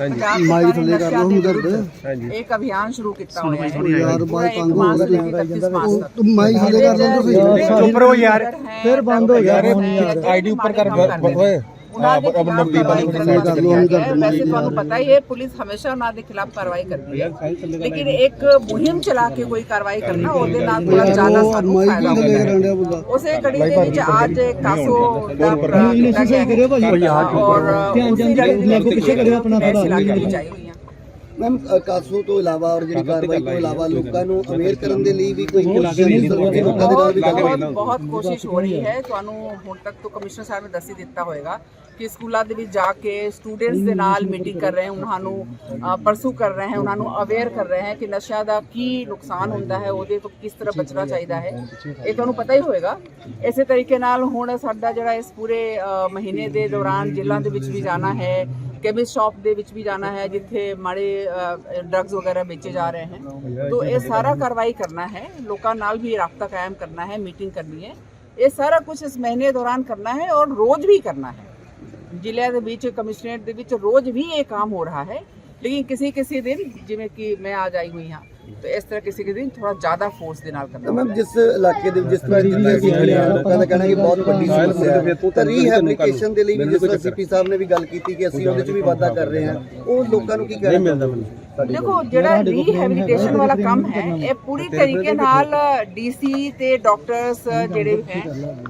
Punjab mic ਸਰਕਾਰ ਥੱਲੇ ਨੇ ਕਰ ਨਸ਼ਿਆਂ ਲਓ ਦੇ ਹਮਦਰਦ। ਵਿਰੁੱਧ ਇੱਕ ਅਭਿਆਨ ਸ਼ੁਰੂ ਕੀਤਾ ਹੋਇਆ ਹੈ ਯਾਰ ਪੂਰਾ ਬਾਈ ਇੱਕ ਪੰਗ ਹੋ ਮਾਸ ਗਿਆ ਤੋਂ 31 ਮਾਸ ਤੱਕ ਤੂੰ ਮਾਈਕ ਥੱਲੇ ਕਰ ਲਓ ਤੁਸੀਂ ਚੁੱਪ ਰਹੋ ਯਾਰ। ਫਿਰ ਬੰਦ ਹੋ ਗਿਆ ਆਈਡੀ ਉੱਪਰ ਕਰ ਬਤੋਏ ਉਹਨਾਂ ਦੇ ਖਿਲਾਫ ਕਾਰਵਾਈ ਕਰਨਾ ਚਾਹੀਦੀ। ਵੈਸੇ ਤੁਹਾਨੂੰ ਪਤਾ ਹੀ ਹੈ ਪੁਲਿਸ ਹਮੇਸ਼ਾ ਉਹਨਾਂ ਦੇ ਖਿਲਾਫ ਕਾਰਵਾਈ ਕਰਦੀ ਹੈ ਲੇਕਿਨ ਇੱਕ ਮੁਹਿੰਮ ਚਲਾ ਕੇ ਕੋਈ ਕਾਰਵਾਈ ਕਰਨਾ ਉਹਦੇ ਨਾਲ ਥੋੜਾ ਜ਼ਿਆਦਾ ਸਾਨੂੰ ਫਾਇਦਾ ਹੁੰਦਾ ਹੈ ਉਸੇ ਕੜੀ ਦੇ ਵਿੱਚ ਅੱਜ ਕਾਸੋ ਦਾ ਕੀਤਾ ਗਿਆ ਹੈ ਔਰ ਉਸੇ ਕੜੀ ਦੇ ਵਿੱਚ ਕਰਿਓ ਆਪਣਾ ਥੋੜਾ ਮੈਮ ਕਾਸੂ ਤੋਂ ਇਲਾਵਾ ਔਰ ਜਿਹੜੀ ਕਾਰਵਾਈ ਤੋਂ ਇਲਾਵਾ ਲੋਕਾਂ ਨੂੰ ਅਵੇਅਰ ਕਰਨ ਦੇ ਲਈ ਵੀ ਕੋਈ ਬਹੁਤ ਕੋਸ਼ਿਸ਼ ਹੋ ਰਹੀ ਹੈ ਤੁਹਾਨੂੰ ਹੁਣ ਤੱਕ ਤੋਂ ਕਮਿਸ਼ਨਰ ਸਾਹਿਬ ਨੇ ਦੱਸੀ ਦਿੱਤਾ ਹੋਏਗਾ ਕਿ ਸਕੂਲਾਂ ਦੇ ਵਿੱਚ ਜਾ ਕੇ ਸਟੂਡੈਂਟਸ ਦੇ ਨਾਲ ਮੀਟਿੰਗ ਕਰ ਰਹੇ ਹਨ ਉਹਨਾਂ ਨੂੰ ਪਰਸੂ ਕਰ ਰਹੇ ਹਨ ਉਹਨਾਂ ਨੂੰ ਅਵੇਅਰ ਕਰ ਰਹੇ ਹਨ ਕਿ ਨਸ਼ਾ ਦਾ ਕੀ ਨੁਕਸਾਨ ਹੁੰਦਾ ਹੈ ਉਹਦੇ ਤੋਂ ਕਿਸ ਤਰ੍ਹਾਂ ਬਚਣਾ ਚਾਹੀਦਾ ਹੈ। ਇਹ ਤੁਹਾਨੂੰ ਪਤਾ ਹੀ ਹੋਏਗਾ। ਇਸੇ ਤਰੀਕੇ ਨਾਲ ਹੁਣ ਸਾਡਾ ਜਿਹੜਾ ਇਸ ਪੂਰੇ ਮਹੀਨੇ ਦੇ ਦੌਰਾਨ ਜ਼ਿਲ੍ਹਾ ਦੇ ਵਿੱਚ ਵੀ ਜਾਣਾ ਹੈ केमिस्ट शॉप ਦੇ ਵਿੱਚ ਵੀ ਜਾਣਾ ਹੈ, ਜਿੱਥੇ ਮਾੜੇ ਡਰੱਗਸ ਵਗੈਰਾ ਵੇਚੇ ਜਾ ਰਹੇ ਹਨ। ਤੋਂ ਇਹ ਸਾਰਾ ਕਾਰਵਾਈ ਕਰਨਾ ਹੈ, ਲੋਕਾਂ ਨਾਲ ਵੀ ਰਾਬਤਾ ਕਾਇਮ ਕਰਨਾ ਹੈ, ਮੀਟਿੰਗ ਕਰਨੀ ਹੈ। ਇਹ ਸਾਰਾ ਕੁਝ ਇਸ ਮਹੀਨੇ ਦੌਰਾਨ ਕਰਨਾ ਹੈ ਔਰ ਰੋਜ਼ ਵੀ ਕਰਨਾ ਹੈ। ਜ਼ਿਲ੍ਹਿਆਂ ਦੇ ਵਿੱਚ, ਕਮਿਸ਼ਨਰੇਟ ਦੇ ਵਿੱਚ ਰੋਜ਼ ਵੀ ਇਹ ਕੰਮ ਹੋ ਰਿਹਾ ਹੈ। ਲੇਕਿਨ ਕਿਸੇ ਕਿਸੇ ਦਿਨ, ਜਿਵੇਂ ਕਿ ਮੈਂ ਆ ਜਾਈ ਹੋਈ ਹਾਂ ਤੇ ਇਸ ਤਰ੍ਹਾਂ ਕਿਸੇ ਕਿਸੇ ਦਿਨ ਥੋੜਾ ਜ਼ਿਆਦਾ ਫੋਰਸ ਦੇ ਨਾਲ ਕਰਨਾ ਮੈਮ। ਜਿਸ ਇਲਾਕੇ ਦੇ ਜਿਸ ਤਰ੍ਹਾਂ ਜਿੱਥੇ ਅਸੀਂ ਖੜੇ ਹਾਂ ਲੋਕਾਂ ਦਾ ਕਹਿਣਾ ਕਿ ਬਹੁਤ ਵੱਡੀ ਸਮੱਸਿਆ ਹੈ। ਤਾਂ ਰੀਹੈਬਿਲਿਟੇਸ਼ਨ ਦੇ ਲਈ ਵੀ ਜਿਸ ਤਰ੍ਹਾਂ ਸੀਪੀ ਸਾਹਿਬ ਨੇ ਵੀ ਗੱਲ ਕੀਤੀ ਕਿ ਅਸੀਂ ਉਹਦੇ 'ਚ ਵੀ ਵਾਧਾ ਕਰ ਰਹੇ ਹਾਂ। ਉਹ ਲੋਕਾਂ ਨੂੰ ਕੀ ਕਹਿਣਾ ਦੇਖੋ ਜਿਹੜਾ ਰੀਹੈਬਿਲਿਟੇਸ਼ਨ ਵਾਲਾ ਕੰਮ ਹੈ ਇਹ ਪੂਰੀ ਤਰੀਕੇ ਨਾਲ ਡੀਸੀ ਤੇ ਡਾਕਟਰਸ ਜਿਹੜੇ ਹੈ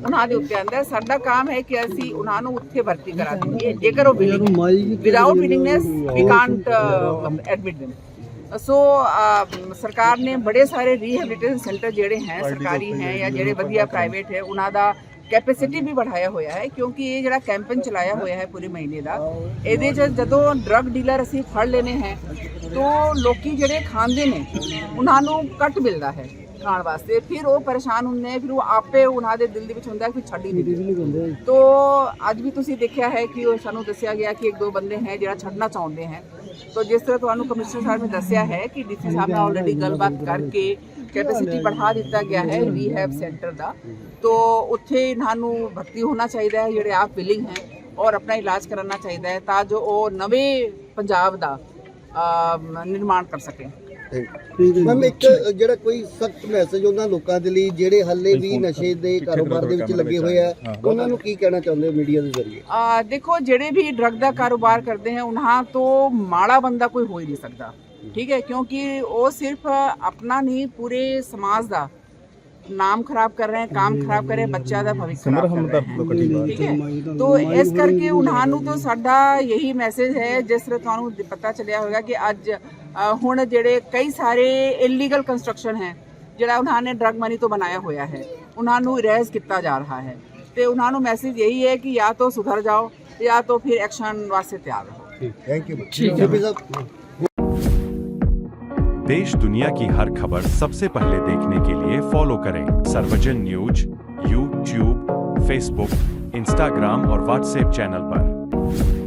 ਉਹਨਾਂ ਦੇ ਉੱਤੇ ਆਂਦਾ ਸਾਡਾ ਕੰਮ ਹੈ ਕਿ ਅਸੀਂ ਉਹਨਾਂ ਨੂੰ ਉੱਥੇ ਭਰਤੀ ਕਰਾ ਦਈਏ। ਜੇਕਰ ਉਹ without willingness we can't admit them ਸੋ ਸਰਕਾਰ ਨੇ ਬੜੇ ਸਾਰੇ ਰੀਹੈਬਿਲਿਟੇਸ਼ਨ ਸੈਂਟਰ ਜਿਹੜੇ ਹੈ ਸਰਕਾਰੀ ਹੈ ਜਾਂ ਜਿਹੜੇ ਵਧੀਆ ਪ੍ਰਾਈਵੇਟ ਹੈ ਉਹਨਾਂ ਦਾ ਕੈਪੈਸਿਟੀ ਵੀ ਵਧਾਇਆ ਹੋਇਆ ਹੈ ਕਿਉਂਕਿ ਇਹ ਜਿਹੜਾ ਕੈਂਪੇਨ ਚਲਾਇਆ ਹੋਇਆ ਹੈ ਪੂਰੇ ਮਹੀਨੇ ਦਾ ਇਹਦੇ 'ਚ ਜਦੋਂ ਡਰੱਗ ਡੀਲਰ ਅਸੀਂ ਫੜ ਲੈਨੇ ਹੈ ਤੋਂ ਲੋਕੀ ਜਿਹੜੇ ਖਾਂਦੇ ਨੇ ਉਹਨਾਂ ਨੂੰ ਕੱਟ ਮਿਲਦਾ ਹੈ ਖਾਣ ਵਾਸਤੇ ਫਿਰ ਉਹ ਪਰੇਸ਼ਾਨ ਹੁੰਦੇ ਫਿਰ ਉਹ ਆਪੇ ਉਹਨਾਂ ਦੇ ਦਿਲ ਦੇ ਵਿੱਚ ਹੁੰਦਾ ਕਿ ਛੱਡ ਹੀ ਨਹੀਂ। ਤੋ ਅੱਜ ਵੀ ਤੁਸੀਂ ਦੇਖਿਆ ਹੈ ਕਿ ਉਹ ਸਾਨੂੰ ਦੱਸਿਆ ਗਿਆ ਕਿ ਇੱਕ ਦੋ ਬੰਦੇ ਹੈ ਜਿਹੜਾ ਛੱਡਣਾ ਚਾਹੁੰਦੇ ਹੈ ਤੋ ਜਿਸ ਤਰ੍ਹਾਂ ਤੁਹਾਨੂੰ ਕਮਿਸ਼ਨਰ ਸਾਹਿਬ ਨੇ ਦੱਸਿਆ ਹੈ ਕਿ ਡੀਸੀ ਸਾਹਿਬ ਨਾਲ ਆਲਰੇਡੀ ਗੱਲਬਾਤ ਕਰਕੇ ਕੈਪੈਸਿਟੀ बढ़ा ਦਿੱਤਾ ਗਿਆ ਹੈ ਰੀਹੈਬ ਸੈਂਟਰ ਦਾ ਤੋ ਉੱਥੇ ਇਹਨਾਂ ਨੂੰ ਭਰਤੀ ਹੋਣਾ ਚਾਹੀਦਾ ਹੈ ਜਿਹੜੇ ਆਪ ਵਿਲਿੰਗ ਹੈ ਔਰ ਆਪਣਾ ਇਲਾਜ ਕਰਾਉਣਾ ਚਾਹੀਦਾ ਹੈ ਤਾਂ ਜੋ ਉਹ ਨਵੇਂ ਪੰਜਾਬ ਦਾ ਨਿਰਮਾਣ ਕਰ ਸਕੇ ਮੈਮ ਇੱਕ ਜਿਹੜਾ ਕੋਈ ਸਖਤ ਮੈਸੇਜ ਉਹਨਾਂ ਲੋਕਾਂ ਦੇ ਲਈ ਜਿਹੜੇ ਹੱਲੇ ਵੀ ਨਸ਼ੇ ਦੇ ਕਾਰੋਬਾਰ ਦੇ ਵਿੱਚ ਲੱਗੇ ਹੋਏ ਆ ਉਹਨਾਂ ਨੂੰ ਕੀ ਕਹਿਣਾ ਚਾਹੁੰਦੇ ਹੋ ਮੀਡੀਆ ਦੇ ਜ਼ਰੀਏ? ਆ ਦੇਖੋ ਜਿਹੜੇ ਵੀ ਡਰਗ ਦਾ ਕਾਰੋਬਾਰ ਕਰਦੇ ਹਨ ਉਹਨਾਂ ਤੋਂ ਮਾੜਾ ਬੰਦਾ ਕੋਈ ਹੋ ਹੀ ਨਹੀਂ ਸਕਦਾ। ਠੀਕ ਹੈ ਕਿਉਂਕਿ ਉਹ ਸਿਰਫ ਆਪਣਾ ਨਹੀਂ ਪੂਰੇ ਸਮਾਜ ਦਾ ਨਾਮ ਖਰਾਬ ਕਰ ਰਹੇ ਹਨ ਕੰਮ ਖਰਾਬ ਕਰ ਰਹੇ ਹਨ, ਬੱਚਿਆਂ ਦਾ ਭਵਿੱਖ ਖਰਾਬ ਕਰ ਰਹੇ। ਹਨ ਠੀਕ ਹੈ ਤੋ ਇਸ ਕਰਕੇ ਉਹਨਾਂ ਨੂੰ ਤਾਂ ਸਾਡਾ ਯਹੀ ਮੈਸੇਜ ਹੈ ਜਿਸ ਤਰ੍ਹਾਂ ਤੁਹਾਨੂੰ ਪਤਾ ਚੱਲਿਆ ਹੋਵੇਗਾ ਕਿ ਅੱਜ ਹੁਣ ਜਿਹੜੇ ਕਈ ਸਾਰੇ ਇਲੀਗਲ ਕੰਸਟਰਕਸ਼ਨ ਹੈ ਜਿਹੜਾ ਉਹਨਾਂ ਨੇ ਡਰਗ ਮਨੀ ਤੋਂ ਬਣਾਇਆ ਹੋਇਆ ਹੈ ਉਹਨਾਂ ਨੂੰ ਇਰੇਜ਼ ਕੀਤਾ ਜਾ ਰਿਹਾ ਹੈ ਤੇ ਉਹਨਾਂ ਨੂੰ ਮੈਸੇਜ ਯਹੀ ਹੈ ਕਿ ਜਾਂ ਤਾਂ ਸੁਧਰ ਜਾਓ ਜਾਂ ਤਾਂ ਫਿਰ ਐਕਸ਼ਨ ਵਾਸਤੇ ਤਿਆਰ ਰਹੋ ਥੈਂਕ ਯੂ ਸੀਪੀ ਸਾਹਿਬ देश दुनिया की हर खबर सबसे पहले देखने के लिए फॉलो करें Sarvajan news YouTube Facebook Instagram और व्हाट्सएप चैनल पर।